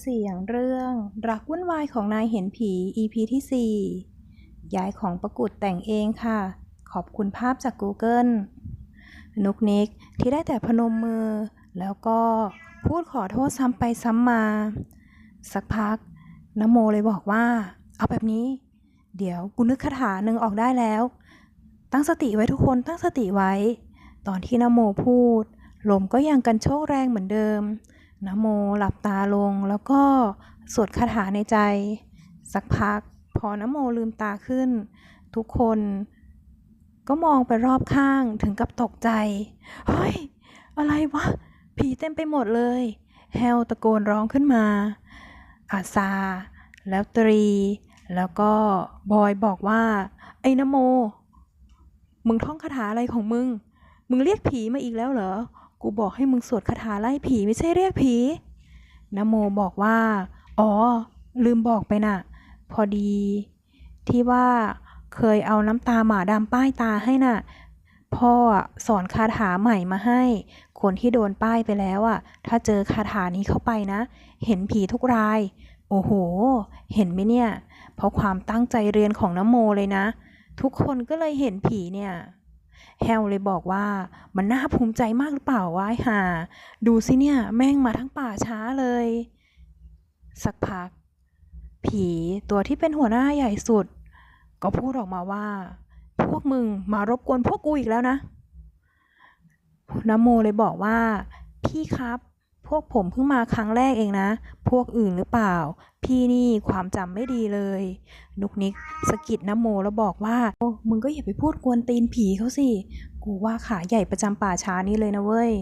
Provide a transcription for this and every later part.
เสียงเรื่อง รักวุ่นวายของนายเห็นผี EP ที่ 4ยายของประกุดแต่งเองค่ะ ขอบคุณภาพจาก Google นุกนิกที่ได้แต่พนมมือ แล้วก็พูดขอโทษซ้ำไปซ้ำมา สักพักนโมเลยบอกว่า เอาแบบนี้ เดี๋ยวกูนึกคาถาหนึ่งออกได้แล้ว ตั้งสติไว้ทุกคนตั้งสติไว้ ตอนที่นโมพูดลมก็ยังกันโชกแรงเหมือนเดิม นโมหลับตาลง แล้วก็สวดคาถาในใจ สักพัก พอนโมลืมตาขึ้น ทุกคนก็มองไปรอบข้างถึงกับตกใจ เฮ้ย อะไรวะ ผีเต็มไปหมดเลย แฮลตะโกนร้องขึ้นมา อาซา แล้วตรี แล้วก็บอยบอกว่า ไอ้นโม มึงท่องคาถาอะไรของมึง มึงเรียกผีมาอีกแล้วเหรอ กูบอกให้มึงสวดคาถาไล่ผีไม่ใช่เรียกผีนโมบอกว่า อ๋อ ลืมบอกไปน่ะ พอดี ที่ว่าเคยเอาน้ำตาหมาดำป้ายตาให้น่ะ พ่อสอนคาถาใหม่มาให้ คนที่โดนป้ายไปแล้วอะ ถ้าเจอคาถานี้เข้าไปนะ เห็นผีทุกราย โอ้โห เห็นไหมเนี่ย เพราะความตั้งใจเรียนของนโมเลยนะ ทุกคนก็เลยเห็นผีเนี่ย แฮลเลยบอกว่ามันน่าภูมิใจมากหรือเปล่าวะไอ้ห่าดูสิเนี่ย แม่งมาทั้งป่าช้าเลย สักพัก ผีตัวที่เป็นหัวหน้าใหญ่สุด ก็พูดออกมาว่า พวกมึงมารบกวนพวกกูอีกแล้วนะนโมเลยบอกว่า พี่ครับ วกผมเพิ่งมาครั้งแรกเองนะ พวกอื่นหรือเปล่า พี่นี่ความจำไม่ดีเลย นุกนิกสะกิดนโมแล้วบอกว่า โอ้มึงก็อย่าไปพูดกวนตีนผีเขาสิ กูว่าขาใหญ่ประจำป่าช้านี้เลยนะเว้ย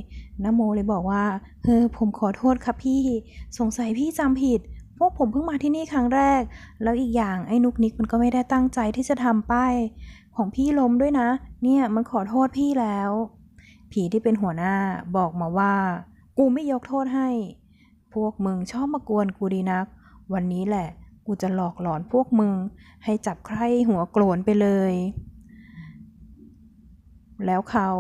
นโมเลยบอกว่า เฮ้อผมขอโทษครับพี่ สงสัยพี่จำผิดพวกผมเพิ่งมาที่นี่ครั้งแรก แล้วอีกอย่างไอ้นุกนิกมันก็ไม่ได้ตั้งใจที่จะทำป้าย ของพี่ล้มด้วยนะ เนี่ยมันขอโทษพี่แล้ว ผีที่เป็นหัวหน้าบอกมาว่า กูไม่ยกโทษให้ พวกมึงชอบมากวนกูดีนัก วันนี้แหละ กูจะหลอกหลอนพวกมึง ให้จับใครหัวโกรนไปเลย แล้วเขา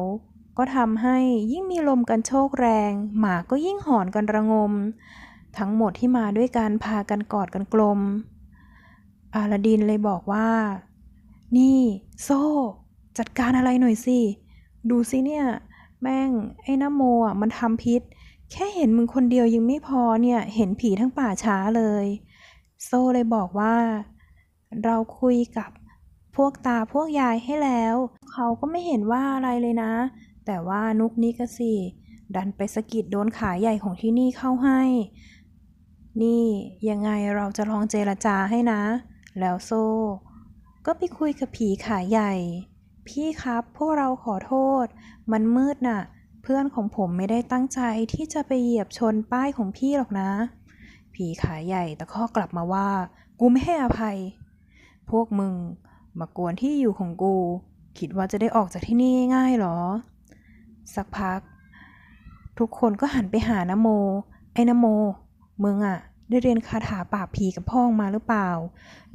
ก็ทำให้ยิ่งมีลมกันโชกแรง หมาก็ยิ่งหอนกันระงม ทั้งหมดที่มาด้วยกันพากันกอดกันกลม อาลาดินเลยบอกว่า นี่ โซ่ จัดการอะไรหน่อยสิ ดูสิเนี่ย แม่ง ไอ้นโมอะมันทำพิษ แค่เห็นมึงคนเดียวยังไม่พอเนี่ย เห็นผีทั้งป่าช้าเลย โซเลยบอกว่า เราคุยกับพวกตาพวกยายให้แล้ว เขาก็ไม่เห็นว่าอะไรเลยนะ แต่ว่านุกนี่ก็สิ ดันไปสะกิดโดนขาใหญ่ของที่นี่เข้าให้ นี่ยังไงเราจะลองเจรจาให้นะ แล้วโซ ก็ไปคุยกับผีขาใหญ่ พี่ครับพวกเราขอโทษ มันมืดน่ะ เพื่อนของผมไม่ได้ตั้งใจที่จะไปเหยียบชนป้ายของพี่หรอกนะ ผีขาใหญ่ตะคอกกลับมาว่า กูไม่ให้อภัย พวกมึงมากวนที่อยู่ของกู คิดว่าจะได้ออกจากที่นี่ง่ายๆหรอ สักพัก ทุกคนก็หันไปหานโม ไอ้นโม มึงอะได้เรียนคาถาปราบผีกับพ่องมาหรือเปล่า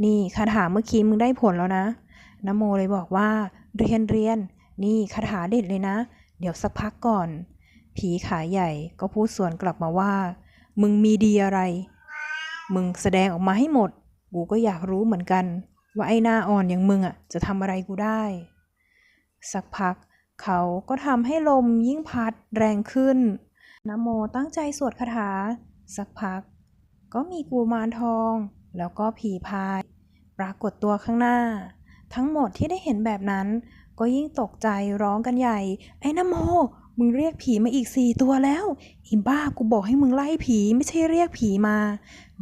นี่คาถาเมื่อกี้มึงได้ผลแล้วนะนโมเลยบอกว่า เรียนเรียน นี่คาถาเด็ดเลยนะ เดี๋ยวสักพักก่อน ผีขาใหญ่ก็พูดสวนกลับมาว่า มึงมีดีอะไร มึงแสดงออกมาให้หมด กูก็อยากรู้เหมือนกัน ว่าไอ้หน้าอ่อนอย่างมึงอะจะทำอะไรกูได้ สักพักเขาก็ทำให้ลมยิ่งพัดแรงขึ้นนโมตั้งใจสวดคาถา สักพัก ก็มีกุมารทอง แล้วก็ผีพาย ปรากฏตัวข้างหน้า ทั้งหมดที่ได้เห็นแบบนั้น ก็ยิ่งตกใจร้องกันใหญ่ ไอ้นโม มึงเรียกผีมาอีกสี่ตัวแล้วอิมบ้ากูบอกให้มึงไล่ผีไม่ใช่เรียกผีมา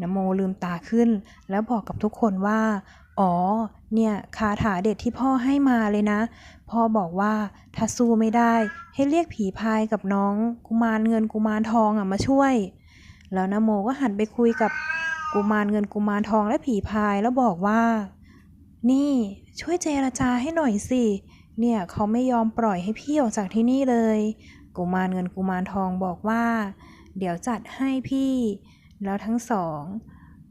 นโมลืมตาขึ้น แล้วบอกกับทุกคนว่า อ๋อ เนี่ยคาถาเด็ดที่พ่อให้มาเลยนะ พ่อบอกว่าถ้าสู้ไม่ได้ ให้เรียกผีพายกับน้องกุมารเงินกุมารทองอะมาช่วย แล้วนโมก็หันไปคุยกับกุมารเงินกุมารทองและผีพายแล้วบอกว่า นี่ช่วยเจรจาให้หน่อยสิ เนี่ยเขาไม่ยอมปล่อยให้พี่ออกจากที่นี่เลย กุมารเงินกุมารทองบอกว่า เดี๋ยวจัดให้พี่ แล้วทั้งสอง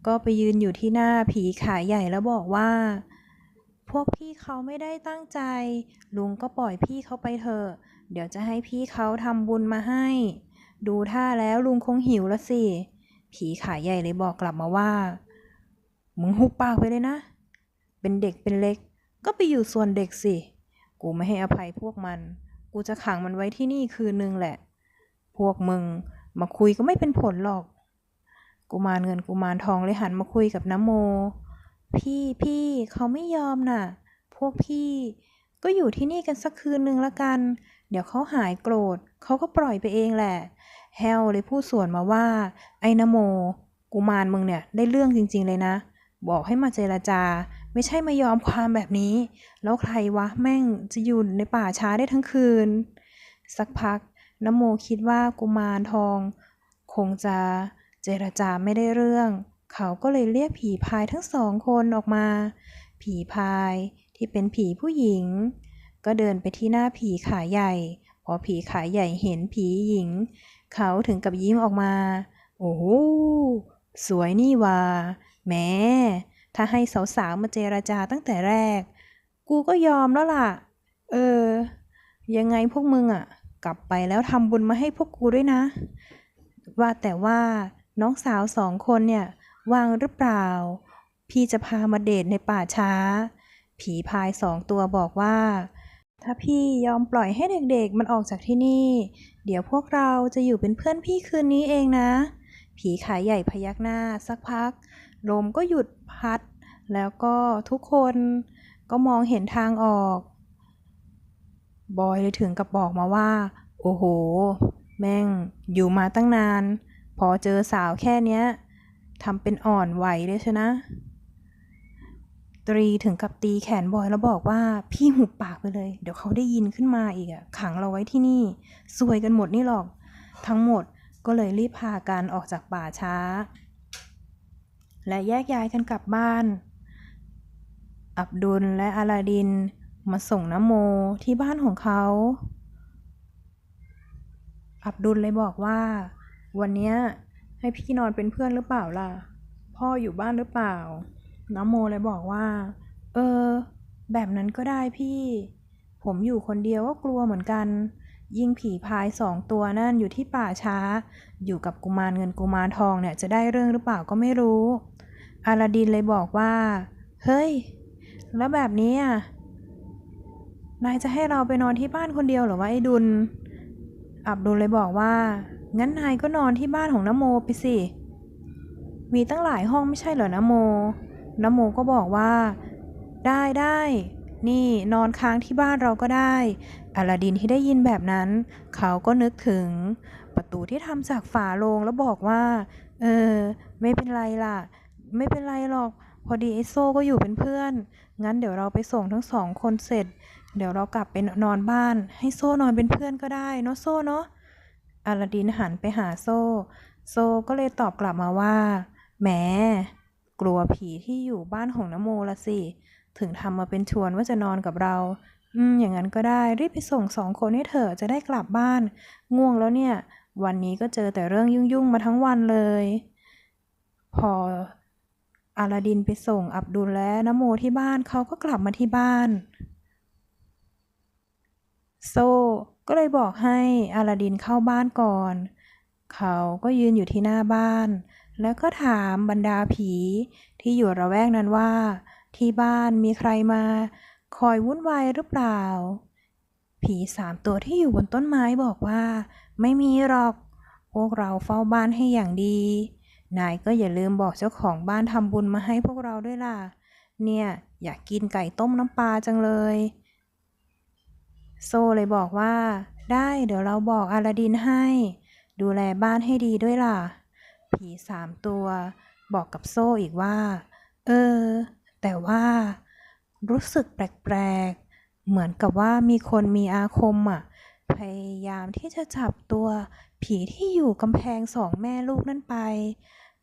ก็ไปยืนอยู่ที่หน้าผีขาใหญ่แล้วบอกว่า พวกพี่เขาไม่ได้ตั้งใจ ลุงก็ปล่อยพี่เขาไปเถอะ เดี๋ยวจะให้พี่เขาทำบุญมาให้ ดูท่าแล้วลุงคงหิวละสิ ผีขาใหญ่เลยบอกกลับมาว่า มึงหุบปากไปเลยนะ เป็นเด็กเป็นเล็ก ก็ไปอยู่ส่วนเด็กสิ กูไม่ให้อภัยพวกมัน กูจะขังมันไว้ที่นี่คืนนึงแหละ พวกมึงมาคุยก็ไม่เป็นผลหรอก กุมารเงินกุมารทองเลยหันมาคุยกับน้ำโม พี่พี่เขาไม่ยอมน่ะ พวกพี่ก็อยู่ที่นี่กันสักคืนนึงละกัน เดี๋ยวเขาหายโกรธเขาก็ปล่อยไปเองแหละ แฮลเลยพูดสวนมาว่า ไอ้นโม กุมารมึงเนี่ยได้เรื่องจริง ๆเลยนะ บอกให้มาเจรจา ไม่ใช่มายอมความแบบนี้ แล้วใครวะแม่งจะอยู่ในป่าช้าได้ทั้งคืน สักพักนโมคิดว่ากุมารทอง คงจะเจรจาไม่ได้เรื่อง เขาก็เลยเรียกผีพายทั้งสองคนออกมา ผีพายที่เป็นผีผู้หญิง ก็เดินไปที่หน้าผีขาใหญ่ พอผีขาใหญ่เห็นผีหญิง เขาถึงกับยิ้มออกมา โอ้โหสวยนี่ว่าแหม้ ถ้าให้สาวๆมาเจรจาตั้งแต่แรก กูก็ยอมแล้วล่ะ เออ ยังไงพวกมึงอะ กลับไปแล้วทำบุญมาให้พวกกูด้วยนะ ว่าแต่ว่าน้องสาวสองคนเนี่ยว่างหรือเปล่า พี่จะพามาเดทในป่าช้า ผีพายสองตัวบอกว่า ถ้าพี่ยอมปล่อยให้เด็กๆ มันออกจากที่นี่ เดี๋ยวพวกเราจะอยู่เป็นเพื่อนพี่คืนนี้เองนะ ผีขาใหญ่พยักหน้าสักพัก ลมก็หยุดพัด แล้วก็ทุกคนก็มองเห็นทางออก บอยเลยถึงกับบอกมาว่า โอ้โห แม่งอยู่มาตั้งนาน พอเจอสาวแค่เนี้ยทำเป็นอ่อนไหวเลยชนะ ตรีถึงกับตีแขนบอยแล้วบอกว่าพี่หุบปากไปเลย เดี๋ยวเขาได้ยินขึ้นมาอีกอะขังเราไว้ที่นี่ซวยกันหมดนี่หรอก ทั้งหมดก็เลยรีบพากันออกจากป่าช้า และแยกย้ายกันกลับบ้าน อับดุลและอาลาดินมาส่งน้ำโมที่บ้านของเขา อับดุลเลยบอกว่า วันนี้ให้พี่นอนเป็นเพื่อนหรือเปล่าล่ะ พ่ออยู่บ้านหรือเปล่า น้ำโมเลยบอกว่า เออ แบบนั้นก็ได้พี่ ผมอยู่คนเดียวก็กลัวเหมือนกัน ยิ่งผีพายสองตัวนั่นอยู่ที่ป่าช้า อยู่กับกุมารเงินกุมารทองเนี่ยจะได้เรื่องหรือเปล่าก็ไม่รู้ อาลาดินเลยบอกว่า เฮ้ย แล้วแบบนี้อะ นายจะให้เราไปนอนที่บ้านคนเดียวหรือวะไอ้ดุล อับดุลเลยบอกว่า งั้นนายก็นอนที่บ้านของนโมไปสิ มีตั้งหลายห้องไม่ใช่เหรอนโมนโมก็บอกว่า ได้ได้ นี่นอนค้างที่บ้านเราก็ได้อลาดินที่ได้ยินแบบนั้น เขาก็นึกถึง ประตูที่ทำจากฝาโลงแล้วบอกว่า เออ ไม่เป็นไรล่ะ ไม่เป็นไรหรอก พอดีไอโซก็อยู่เป็นเพื่อน งั้นเดี๋ยวเราไปส่งทั้งสองคนเสร็จ เดี๋ยวเรากลับไปนอนบ้าน ให้โซ่นอนเป็นเพื่อนก็ได้เนาะโซ่เนาะอลาดินหันไปหาโซ่ โซ่ก็เลยตอบกลับมาว่า แหม กลัวผีที่อยู่บ้านของนโมละสิ ถึงทำมาเป็นชวนว่าจะนอนกับเรา อืม อย่างนั้นก็ได้ รีบไปส่งสองคนให้เถอจะได้กลับบ้าน ง่วงแล้วเนี่ย วันนี้ก็เจอแต่เรื่องยุ่งๆมาทั้งวันเลย พออาลาดินไปส่งอับดุลและนโมที่บ้านเขาก็กลับมาที่บ้าน โซ่ก็เลยบอกให้อาลาดินเข้าบ้านก่อน เขาก็ยืนอยู่ที่หน้าบ้าน แล้วก็ถามบรรดาผีที่อยู่ระแวกนั้นว่า ที่บ้านมีใครมา คอยวุ่นวายหรือเปล่า ผีสามตัวที่อยู่บนต้นไม้บอกว่า ไม่มีหรอก พวกเราเฝ้าบ้านให้อย่างดี นายก็อย่าลืมบอกเจ้าของบ้านทำบุญมาให้พวกเราด้วยล่ะ เนี่ยอยากกินไก่ต้มน้ำปลาจังเลย โซ่เลยบอกว่า ได้เดี๋ยวเราบอกอาลาดินให้ ดูแลบ้านให้ดีด้วยล่ะ ผีสามตัว บอกกับโซ่อีกว่า เออ แต่ว่ารู้สึกแปลกๆ เหมือนกับว่ามีคนมีอาคมอะ พยายามที่จะจับตัวผีที่อยู่กำแพงสองแม่ลูกนั่นไป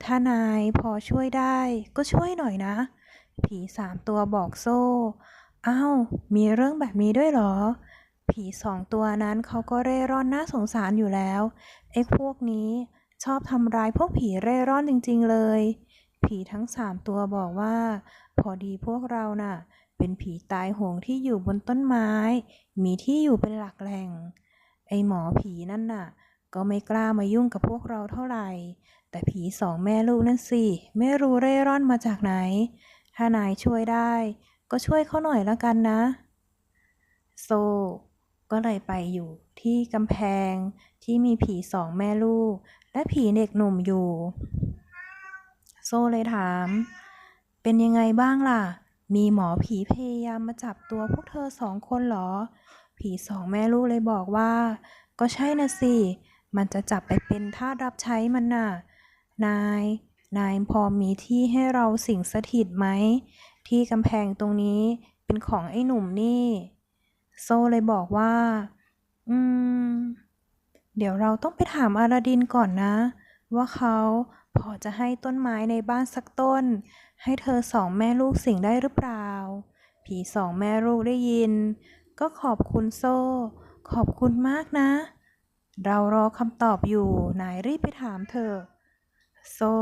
ถ้านายพอช่วยได้ก็ช่วยหน่อยนะ ผีสามตัวบอกโซ่อ้าวมีเรื่องแบบนี้ด้วยเหรอ ผีสองตัวนั้นเขาก็เร่ร่อนน่าสงสารอยู่แล้วไอ้พวกนี้ชอบทำร้ายพวกผีเร่ร่อนจริง ๆ เลย ผีทั้งสามตัวบอกว่า พอดีพวกเราน่ะ เป็นผีตายโหงที่อยู่บนต้นไม้ มีที่อยู่เป็นหลักแหล่ง ไอหมอผีนั่นน่ะ ก็ไม่กล้ามายุ่งกับพวกเราเท่าไหร่ แต่ผีสองแม่ลูกนั่นสิ ไม่รู้เร่ร่อนมาจากไหน ถ้านายช่วยได้ ก็ช่วยเขาหน่อยละกันนะ โซ ก็เลยไปอยู่ที่กำแพงที่มีผีสองแม่ลูก และผีเด็กหนุ่มอยู่ โซเลยถาม เป็นยังไงบ้างล่ะ มีหมอผีพยายามมาจับตัวพวกเธอสองคนเหรอ ผีสองแม่ลูกเลยบอกว่า ก็ใช่นะสิ มันจะจับไปเป็นท่ารับใช้มันน่ะ นาย นายพอมีที่ให้เราสิงสถิตไหม ที่กำแพงตรงนี้เป็นของไอ้หนุ่มนี่ โซเลยบอกว่า อืม เดี๋ยวเราต้องไปถามอาลาดินก่อนนะว่าเขาพอจะให้ต้นไม้ในบ้านสักต้น ให้เธอสองแม่ลูกสิงได้หรือเปล่า ผีสองแม่ลูกได้ยิน ก็ขอบคุณโซ่ ขอบคุณมากนะ เรารอคำตอบอยู่นายรีบไปถามเธอ โซ่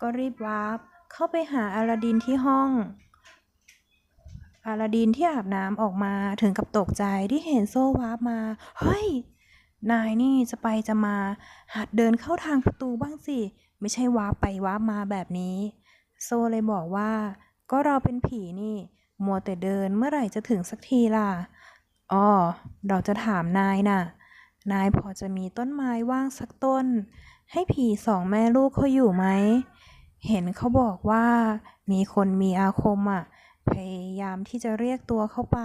ก็รีบวาร์ปเข้าไปหาอาลาดินที่ห้องอาลาดินที่อาบน้ำออกมาถึงกับตกใจที่เห็นโซ่วาร์ปมา เฮ้ย นายนี่จะไปจะมา หัดเดินเข้าทางประตูบ้างสิ ไม่ใช่ว้าไปว้ามาแบบนี้ โซเลยบอกว่า ก็เราเป็นผีนี่ มัวแต่เดินเมื่อไหร่จะถึงสักทีล่ะอ๋อเราจะถามนายน่ะ นายพอจะมีต้นไม้ว่างสักต้น ให้ผีสองแม่ลูกเขาอยู่ไหม เห็นเขาบอกว่ามีคนมีอาคมอะ พยายามที่จะเรียกตัวเข้าไป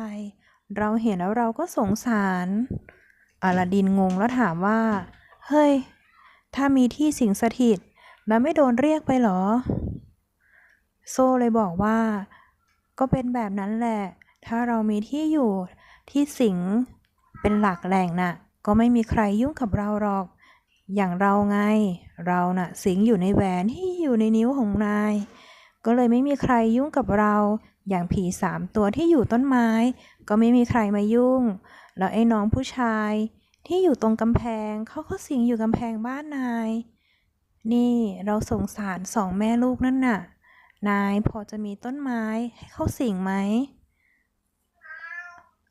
เราเห็นแล้วเราก็สงสาร อาลาดินงงแล้วถามว่า เฮ้ย ถ้ามีที่สิงสถิต แล้วไม่โดนเรียกไปหรอ โซเลยบอกว่า ก็เป็นแบบนั้นแหละ ถ้าเรามีที่อยู่ที่สิงเป็นหลักแหล่งน่ะ ก็ไม่มีใครยุ่งกับเราหรอก อย่างเราไง เราน่ะ สิงอยู่ในแหวนที่อยู่ในนิ้วของนาย ก็เลยไม่มีใครยุ่งกับเรา อย่างผีสามตัวที่อยู่ต้นไม้ ก็ไม่มีใครมายุ่ง แล้วไอ้น้องผู้ชายที่อยู่ตรงกำแพงเขาก็สิงอยู่กำแพงบ้านนาย นี่เราสงสารสองแม่ลูกนั่นน่ะ นายพอจะมีต้นไม้ให้เขาสิงไหม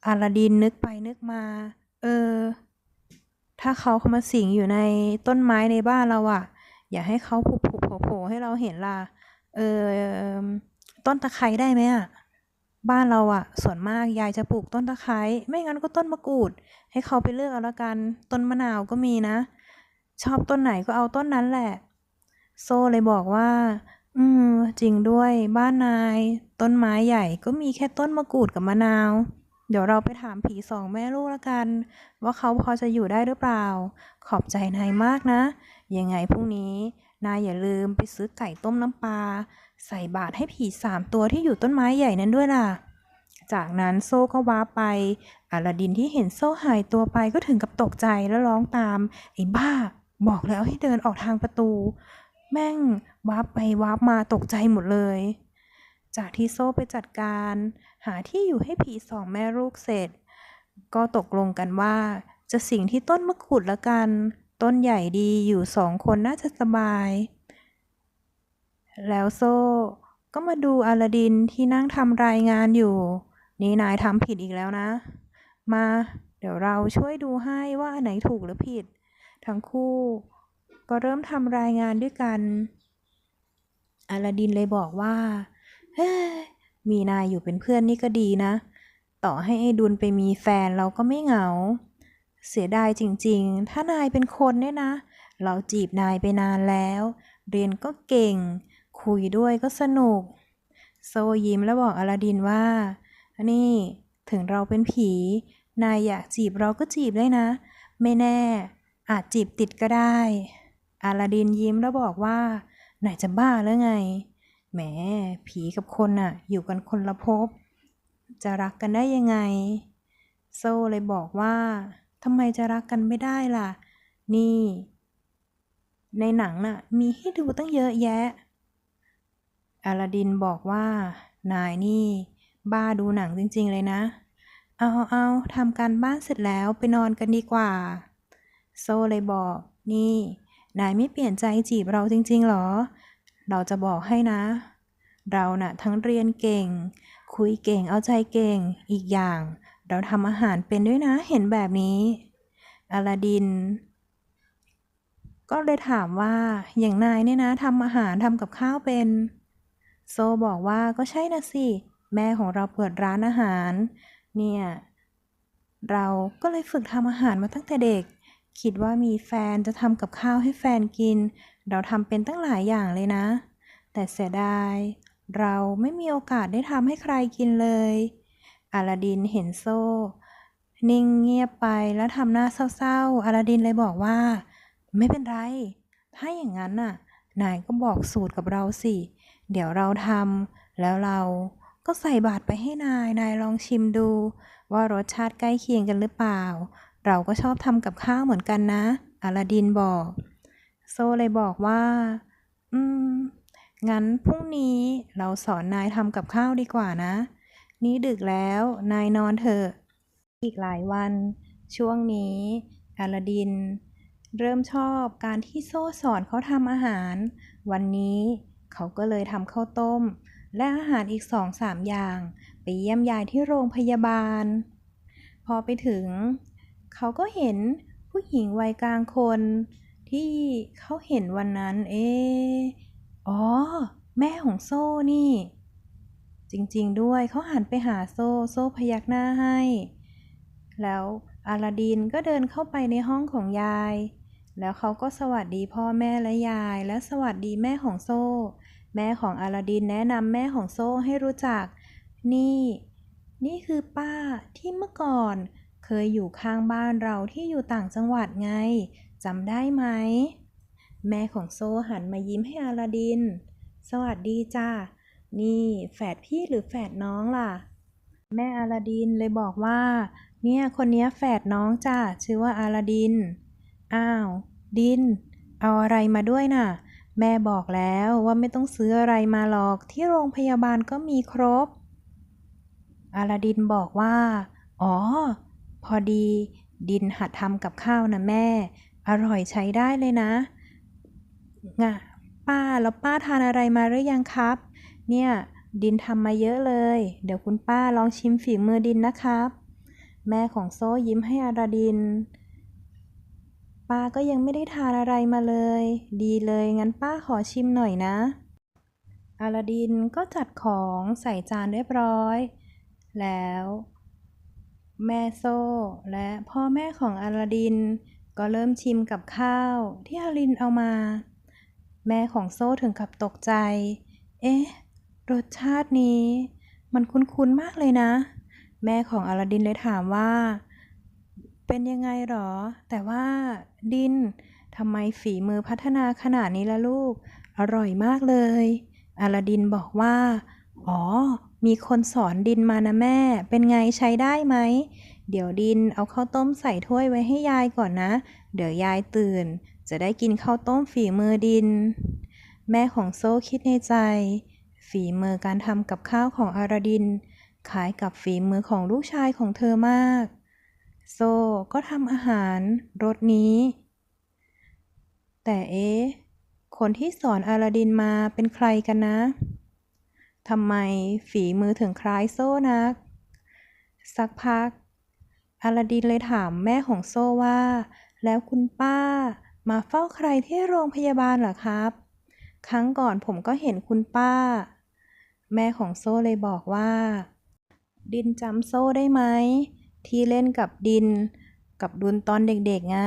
อาลาดินนึกไปนึกมา เออ ถ้าเขาเข้ามาสิงอยู่ในต้นไม้ในบ้านเราอะอย่าให้เขาผุผุโผล่ให้เราเห็นล่ะ เออ ต้นตะไคร้ได้ไหมอะ บ้านเราอะส่วนมากยายจะปลูกต้นตะไคร้ไม่งั้นก็ต้นมะกรูด ให้เขาไปเลือกเอาละกัน ต้นมะนาวก็มีนะ ชอบต้นไหนก็เอาต้นนั้นแหละ โซ่เลยบอกว่า อืม จริงด้วยบ้านนาย ต้นไม้ใหญ่ก็มีแค่ต้นมะกรูดกับมะนาว เดี๋ยวเราไปถามผีสองแม่ลูกละกัน ว่าเขาพอจะอยู่ได้หรือเปล่า ขอบใจนายมากนะ ยังไงพรุ่งนี้นายอย่าลืมไปซื้อไก่ต้มน้ำปลา ใส่บาตรให้ผีสามตัวที่อยู่ต้นไม้ใหญ่นั้นด้วยล่ะ จากนั้นโซ่ก็ว้าไป อาลาดินที่เห็นโซ่หายตัวไปก็ถึงกับตกใจแล้วร้องตาม ไอ้บ้า บอกแล้วให้เดินออกทางประตู แม่งวาไปวามาตกใจหมดเลย จากที่โซ่ไปจัดการ หาที่อยู่ให้ผีสองแม่ลูกเสร็จ ก็ตกลงกันว่า จะสิงที่ต้นมะกรูดละกัน ต้นใหญ่ดีอยู่สองคนน่าจะสบาย แล้วโซ่ก็มาดูอาลาดินที่นั่งทำรายงานอยู่ นี่นายทำผิดอีกแล้วนะ มา เดี๋ยวเราช่วยดูให้ว่าอันไหนถูกหรือผิด ทั้งคู่ ก็เริ่มทำรายงานด้วยกัน อาลาดินเลยบอกว่า เฮ้มีนายอยู่เป็นเพื่อนนี่ก็ดีนะ ต่อให้ไอ้ดุลไปมีแฟนเราก็ไม่เหงา เสียดายจริงๆ ถ้านายเป็นคนเนี่ยนะ เราจีบนายไปนานแล้ว เรียนก็เก่ง คุยด้วยก็สนุก โซยิ้มแล้วบอกอลาดินว่า นี่ถึงเราเป็นผี นายอยากจีบเราก็จีบได้นะ ไม่แน่ อาจจีบติดก็ได้อาลาดินยิ้มแล้วบอกว่านายจะบ้าหรือไง แหม ผีกับคนน่ะ อยู่กันคนละภพ จะรักกันได้ยังไง โซ่เลยบอกว่าทำไมจะรักกันไม่ได้ล่ะ นี่ ในหนังน่ะ มีให้ดูตั้งเยอะแยะ อลาดินบอกว่า นายนี่ บ้าดูหนังจริงๆเลยนะ เอาเอาทำการบ้านเสร็จแล้วไปนอนกันดีกว่า โซ่เลยบอก นี่ นายไม่เปลี่ยนใจจีบเราจริง ๆ หรอ เราจะบอกให้นะ เราน่ะทั้งเรียนเก่ง คุยเก่งเอาใจเก่ง อีกอย่าง เราทำอาหารเป็นด้วยนะ เห็นแบบนี้อลาดินก็เลยถามว่าอย่างนายเนี่ยนะทำอาหารทำกับข้าวเป็น โซบอกว่าก็ใช่นะสิ แม่ของเราเปิดร้านอาหาร เนี่ย เราก็เลยฝึกทำอาหารมาตั้งแต่เด็ก คิดว่ามีแฟนจะทำกับข้าวให้แฟนกิน เราทำเป็นตั้งหลายอย่างเลยนะ แต่เสียดาย เราไม่มีโอกาสได้ทำให้ใครกินเลย อาลาดินเห็นโซ่ นิ่งเงียบไปแล้วทำหน้าเศร้าๆ อาลาดินเลยบอกว่า ไม่เป็นไร ถ้าอย่างนั้นน่ะ นายก็บอกสูตรกับเราสิเเดี๋ยวเราทำแล้วเราก็ใส่บาตรไปให้นาย นายลองชิมดู ว่ารสชาติใกล้เคียงกันหรือเปล่า เราก็ชอบทำกับข้าวเหมือนกันนะอลาดินบอก โซเลยบอกว่า อืม งั้นพรุ่งนี้เราสอนนายทำกับข้าวดีกว่านะ นี่ดึกแล้วนายนอนเถอะ อีกหลายวัน ช่วงนี้อลาดิน เริ่มชอบการที่โซ่สอนเขาทำอาหาร วันนี้ เขาก็เลยทำข้าวต้ม และอาหารอีกสองสามอย่าง ไปเยี่ยมยายที่โรงพยาบาล พอไปถึง เขาก็เห็นผู้หญิงวัยกลางคน ที่เขาเห็นวันนั้น เออ๋อ แม่ของโซ่นี่ จริงๆด้วยเขาหันไปหาโซ่ โซ่พยักหน้าให้ แล้วอาลาดินก็เดินเข้าไปในห้องของยาย แล้วเขาก็สวัสดีพ่อแม่และยาย และสวัสดีแม่ของโซ่ แม่ของอาลาดินแนะนำแม่ของโซ่ให้รู้จัก นี่ นี่คือป้าที่เมื่อก่อน เคยอยู่ข้างบ้านเราที่อยู่ต่างจังหวัดไงจำได้ไหม แม่ของโซ่หันมายิ้มให้อาลาดิน สวัสดีจ้านี่แฝดพี่หรือแฝดน้องล่ะ แม่อาลาดินเลยบอกว่า เนี่ยคนนี้แฝดน้องจ้าชื่อว่าอาลาดิน อ้าว ดิน เอาอะไรมาด้วยน่ะ แม่บอกแล้วว่าไม่ต้องซื้ออะไรมาหรอกที่โรงพยาบาลก็มีครบ อาลาดินบอกว่า อ๋อ พอดี ดินหัดทำกับข้าวนะแม่ อร่อยใช้ได้เลยนะงะป้าแล้วป้าทานอะไรมาหรือยังครับ เนี่ยดินทำมาเยอะเลย เดี๋ยวคุณป้าลองชิมฝีมือดินนะครับ แม่ของโซ่ยิ้มให้อาราดิน ป้าก็ยังไม่ได้ทานอะไรมาเลย ดีเลยงั้นป้าขอชิมหน่อยนะ อาลาดินก็จัดของใส่จานเรียบร้อย แล้ว แม่โซ่ และพ่อแม่ของอาลาดิน ก็เริ่มชิมกับข้าวที่อาลินเอามา แม่ของโซ่ถึงกับตกใจ เอ๊ะ รสชาตินี้ มันคุ้นๆมากเลยนะ แม่ของอาลาดินเลยถามว่า เป็นยังไงหรอ แต่ว่าดินทำไมฝีมือพัฒนาขนาดนี้ละลูก อร่อยมากเลยอาลาดินบอกว่า อ๋อ มีคนสอนดินมานะแม่ เป็นไงใช้ได้ไหม เดี๋ยวดินเอาข้าวต้มใส่ถ้วยไว้ให้ยายก่อนนะ เดี๋ยวยายตื่น จะได้กินข้าวต้มฝีมือดิน แม่ของโซ่คิดในใจ ฝีมือการทำกับข้าวของอาราดินคล้ายกับฝีมือของลูกชายของเธอมาก โซ่ก็ทำอาหารรสนี้ แต่เอ๊ะคนที่สอนอาลาดินมาเป็นใครกันนะทำไมฝีมือถึงคล้ายโซ่นัก สักพัก อาลาดินเลยถามแม่ของโซ่ว่า แล้วคุณป้ามาเฝ้าใครที่โรงพยาบาลเหรอครับ ครั้งก่อนผมก็เห็นคุณป้า แม่ของโซ่เลยบอกว่า ดินจำโซ่ได้ไหม ที่เล่นกับดิน กับดุลตอนเด็กๆไง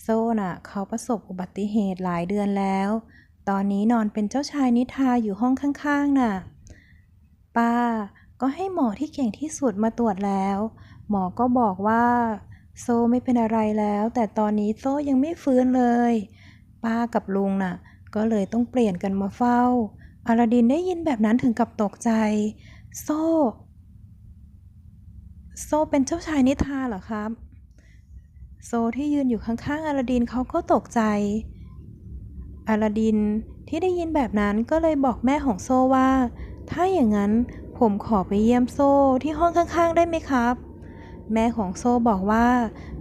โซ่น่ะ เขาประสบอุบัติเหตุหลายเดือนแล้ว ตอนนี้นอนเป็นเจ้าชายนิทาอยู่ห้องข้างๆน่ะ ป้าก็ให้หมอที่เก่งที่สุดมาตรวจแล้ว หมอก็บอกว่า โซ่ไม่เป็นอะไรแล้ว แต่ตอนนี้โซ่ยังไม่ฟื้นเลย ป้ากับลุงน่ะ ก็เลยต้องเปลี่ยนกันมาเฝ้าอาลาดินได้ยินแบบนั้นถึงกับตกใจ โซ่ โซเป็นเจ้าชายนิทราเหรอครับ โซที่ยืนอยู่ข้างๆ อลาดินเขาก็ตกใจ อลาดินที่ได้ยินแบบนั้นก็เลยบอกแม่ของโซว่า ถ้าอย่างนั้นผมขอไปเยี่ยมโซที่ห้องข้างๆ ได้ไหมครับ แม่ของโซบอกว่า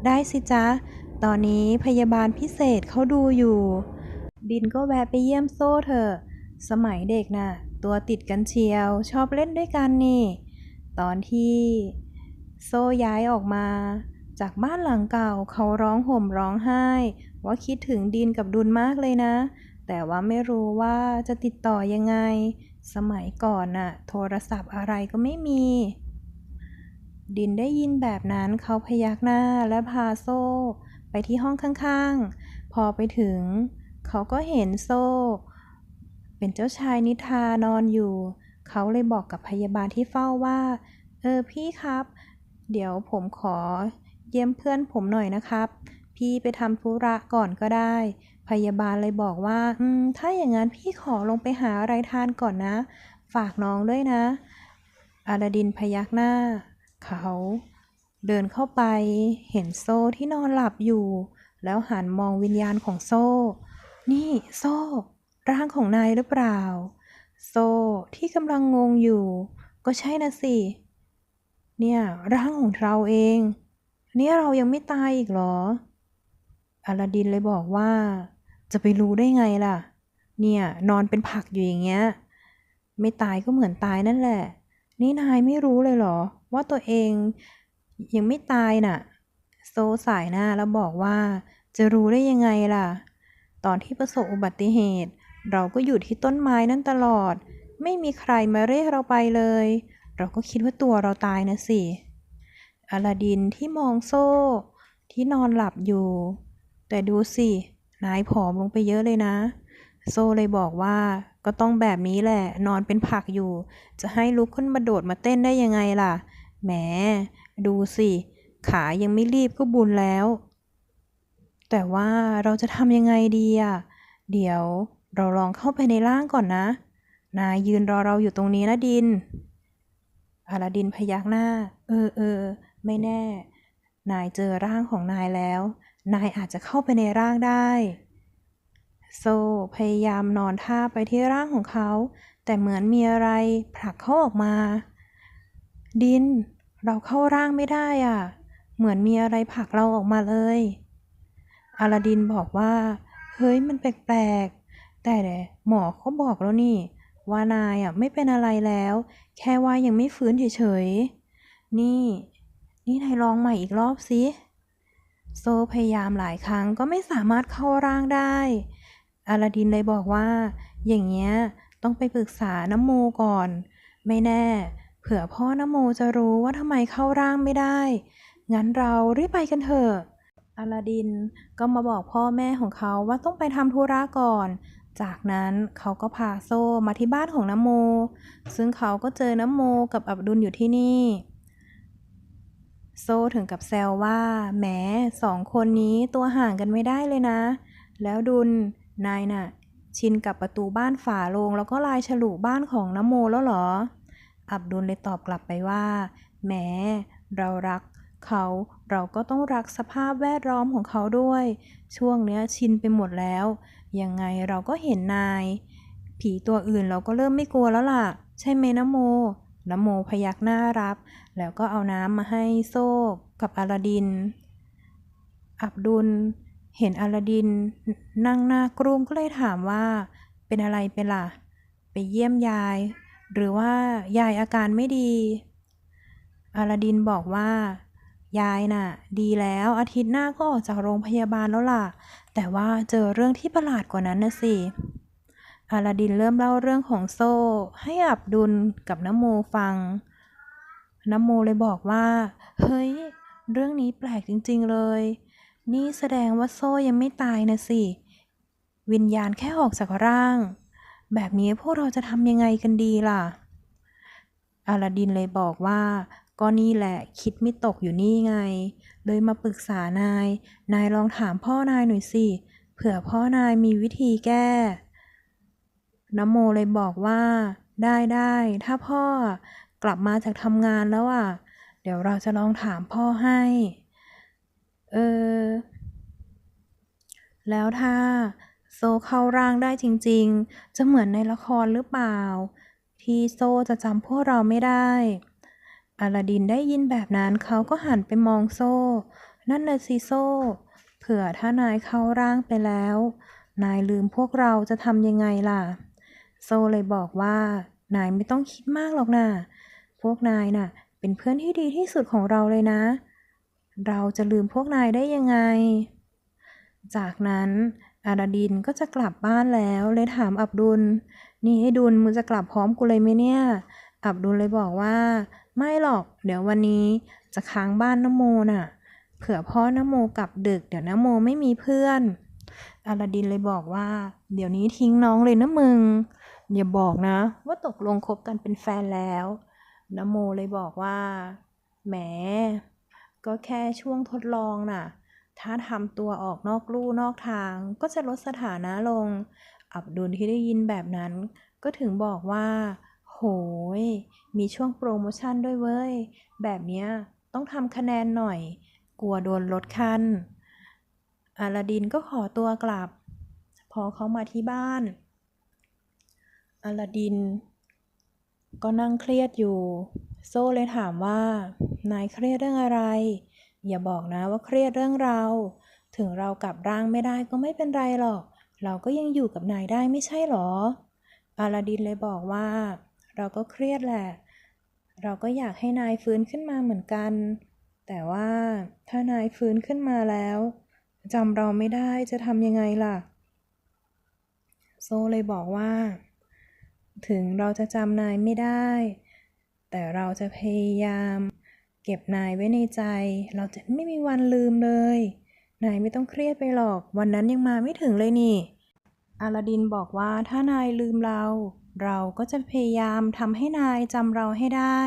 ได้สิจ๊ะ ตอนนี้พยาบาลพิเศษเขาดูอยู่ ดินก็แวะไปเยี่ยมโซ่เถอะ สมัยเด็กน่ะ ตัวติดกันเชียว ชอบเล่นด้วยกันนี่ ตอนที่ โซ่ย้ายออกมา จากบ้านหลังเก่าเขาร้องห่มร้องไห้ ว่าคิดถึงดินกับดุลมากเลยนะ แต่ว่าไม่รู้ว่าจะติดต่อยังไง สมัยก่อนน่ะ โทรศัพท์อะไรก็ไม่มี ดินได้ยินแบบนั้นเขาพยักหน้าและพาโซ่ ไปที่ห้องข้างๆ พอไปถึง เขาก็เห็นโซ่ เป็นเจ้าชายนิทานอนอยู่ เขาเลยบอกกับพยาบาลที่เฝ้าว่า เออพี่ครับ เดี๋ยวผมขอเยี่ยมเพื่อนผมหน่อยนะครับ พี่ไปทำธุระก่อนก็ได้ พยาบาลเลยบอกว่า อืม ถ้าอย่างนั้นพี่ขอลงไปหาอะไรทานก่อนนะ ฝากน้องด้วยนะ อาลาดินพยักหน้า เขาเดินเข้าไปเห็นโซ่ที่นอนหลับอยู่ แล้วหันมองวิญญาณของโซ่ นี่โซ่ ร่างของนายหรือเปล่า โซ่ที่กำลังงงอยู่ ก็ใช่นะสิ เนี่ยร่างของเราเอง เนี่ยเรายังไม่ตายอีกเหรอ อลาดินเลยบอกว่า จะไปรู้ได้ไงล่ะ เนี่ยนอนเป็นผักอยู่อย่างเงี้ย ไม่ตายก็เหมือนตายนั่นแหละ นี่นายไม่รู้เลยเหรอ ว่าตัวเองยังไม่ตายน่ะ โซสายหน้าแล้วบอกว่า จะรู้ได้ยังไงล่ะ ตอนที่ประสบอุบัติเหตุ เราก็อยู่ที่ต้นไม้นั่นตลอด ไม่มีใครมาเรียกเราไปเลย เราก็คิดว่าตัวเราตายนะสิอลาดินที่มองโซ่ ที่นอนหลับอยู่ แต่ดูสิ นายผอมลงไปเยอะเลยนะ โซ่เลยบอกว่าก็ต้องแบบนี้แหละ นอนเป็นผักอยู่ จะให้ลุกขึ้นมาโดดมาเต้นได้ยังไงล่ะ แหม ดูสิ ขายังไม่รีบก็บุญแล้ว แต่ว่าเราจะทำยังไงดีอะ เดี๋ยวเราลองเข้าไปในร่างก่อนนะ นายยืนรอเราอยู่ตรงนี้นะดิน อลาดินพยักหน้า เออเออ ไม่แน่ นายเจอร่างของนายแล้ว นายอาจจะเข้าไปในร่างได้ โซพยายามนอนท่าไปที่ร่างของเขา แต่เหมือนมีอะไรผลักเขาออกมา ดิน เราเข้าร่างไม่ได้อะ เหมือนมีอะไรผลักเราออกมาเลยอาลาดินบอกว่า เฮ้ยมันแปลกๆ แต่หมอเขาบอกแล้วนี่ ว่านายอะไม่เป็นอะไรแล้ว แค่ว่ายังไม่ฟื้นเฉยๆ นี่ นี่นายลองใหม่อีกรอบสิ โซพยายามหลายครั้งก็ไม่สามารถเข้าร่างได้ อาลาดินเลยบอกว่า อย่างเงี้ยต้องไปปรึกษาน้ำโมก่อน ไม่แน่ เผื่อพ่อน้ำโมจะรู้ว่าทำไมเข้าร่างไม่ได้ งั้นเรารีบไปกันเถอะอาลาดินก็มาบอกพ่อแม่ของเขาว่าต้องไปทำธุระก่อน จากนั้นเขาก็พาโซ่มาที่บ้านของน้ำโม ซึ่งเขาก็เจอน้ำโมกับอับดุลอยู่ที่นี่ โซ่ถึงกับแซวว่าแหมสองคนนี้ตัวห่างกันไม่ได้เลยนะ แล้วดุลนายน่ะ ชินกับประตูบ้านฝาโลงแล้วก็ลายฉลุบ้านของน้ำโมแล้วเหรอ อับดุลเลยตอบกลับไปว่าแหมเรารักเขาเราก็ต้องรักสภาพแวดล้อมของเขาด้วย ช่วงเนี้ยชินไปหมดแล้ว ยังไงเราก็เห็นนาย ผีตัวอื่นเราก็เริ่มไม่กลัวแล้วล่ะ ใช่ไหมนะโมนะโมพยักหน้ารับ แล้วก็เอาน้ำมาให้โซ่กับอาลาดิน อับดุล เห็นอาลาดิน นั่งหน้ากรุ้มก็เลยถามว่า เป็นอะไรเป็นล่ะ ไปเยี่ยมยาย หรือว่ายายอาการไม่ดีอาลาดินบอกว่า ยายน่ะ ดีแล้วอาทิตย์หน้าก็ออกจากโรงพยาบาลแล้วล่ะ แต่ว่าเจอเรื่องที่ประหลาดกว่านั้นนะสิอาลาดินเริ่มเล่าเรื่องของโซ่ ให้อับดุลกับน้ำโมฟัง น้ำโมเลยบอกว่า เฮ้ย เรื่องนี้แปลกจริง ๆเลย นี่แสดงว่าโซ่ยังไม่ตายนะสิ วิญญาณแค่ออกจากร่าง แบบนี้พวกเราจะทำยังไงกันดีล่ะอาลาดินเลยบอกว่า ก็นี่แหละคิดไม่ตกอยู่นี่ไง เลยมาปรึกษานาย นายลองถามพ่อนายหน่อยสิ เผื่อพ่อนายมีวิธีแก้น้ำโมเลยบอกว่า ได้ได้ถ้าพ่อกลับมาจากทำงานแล้วอะ เดี๋ยวเราจะลองถามพ่อให้ เออ แล้วถ้าโซเข้าร่างได้จริง ๆ จะเหมือนในละครหรือเปล่า ที่โซจะจำพวกเราไม่ได้ อลาดินได้ยินแบบนั้นเขาก็หันไปมองโซ่ นั่นน่ะสิโซ่ เผื่อถ้านายเข้าร่างไปแล้ว นายลืมพวกเราจะทำยังไงล่ะ โซเลยบอกว่า นายไม่ต้องคิดมากหรอกนะพวกนายน่ะ เป็นเพื่อนที่ดีที่สุดของเราเลยนะ เราจะลืมพวกนายได้ยังไง จากนั้นอาลาดินก็จะกลับบ้านแล้วเลยถามอับดุล นี่ไอ้ดุลมึงจะกลับพร้อมกูเลยไหมเนี่ย อับดุลเลยบอกว่า ไม่หรอก เดี๋ยววันนี้จะค้างบ้านนโมน่ะ เผื่อพ่อนโมกลับดึก เดี๋ยวนโมไม่มีเพื่อน อาลาดินเลยบอกว่า เดี๋ยวนี้ทิ้งน้องเลยนะมึง อย่าบอกนะ ว่าตกลงคบกันเป็นแฟนแล้วนโมเลยบอกว่า แหม ก็แค่ช่วงทดลองน่ะ ถ้าทำตัวออกนอกลู่นอกทาง ก็จะลดสถานะลง อับดุลที่ได้ยินแบบนั้น ก็ถึงบอกว่า โหย มีช่วงโปรโมชั่นด้วยเว้ย แบบเนี้ยต้องทำคะแนนหน่อย กลัวโดนลดขั้นอาลาดินก็ขอตัวกลับ พอเขามาที่บ้านอาลาดิน ก็นั่งเครียดอยู่ โซ่เลยถามว่า นายเครียดเรื่องอะไร อย่าบอกนะว่าเครียดเรื่องเรา ถึงเรากลับร่างไม่ได้ก็ไม่เป็นไรหรอก เราก็ยังอยู่กับนายได้ไม่ใช่หรออาลาดินเลยบอกว่า เราก็เครียดแหละ เราก็อยากให้นายฟื้นขึ้นมาเหมือนกัน แต่ว่าถ้านายฟื้นขึ้นมาแล้วจำเราไม่ได้จะทำยังไงล่ะ โซเลยบอกว่า ถึงเราจะจำนายไม่ได้ แต่เราจะพยายาม เก็บนายไว้ในใจ เราจะไม่มีวันลืมเลย นายไม่ต้องเครียดไปหรอก วันนั้นยังมาไม่ถึงเลยนี่ อาลาดินบอกว่าถ้านายลืมเรา เราก็จะพยายามทำให้นายจำเราให้ได้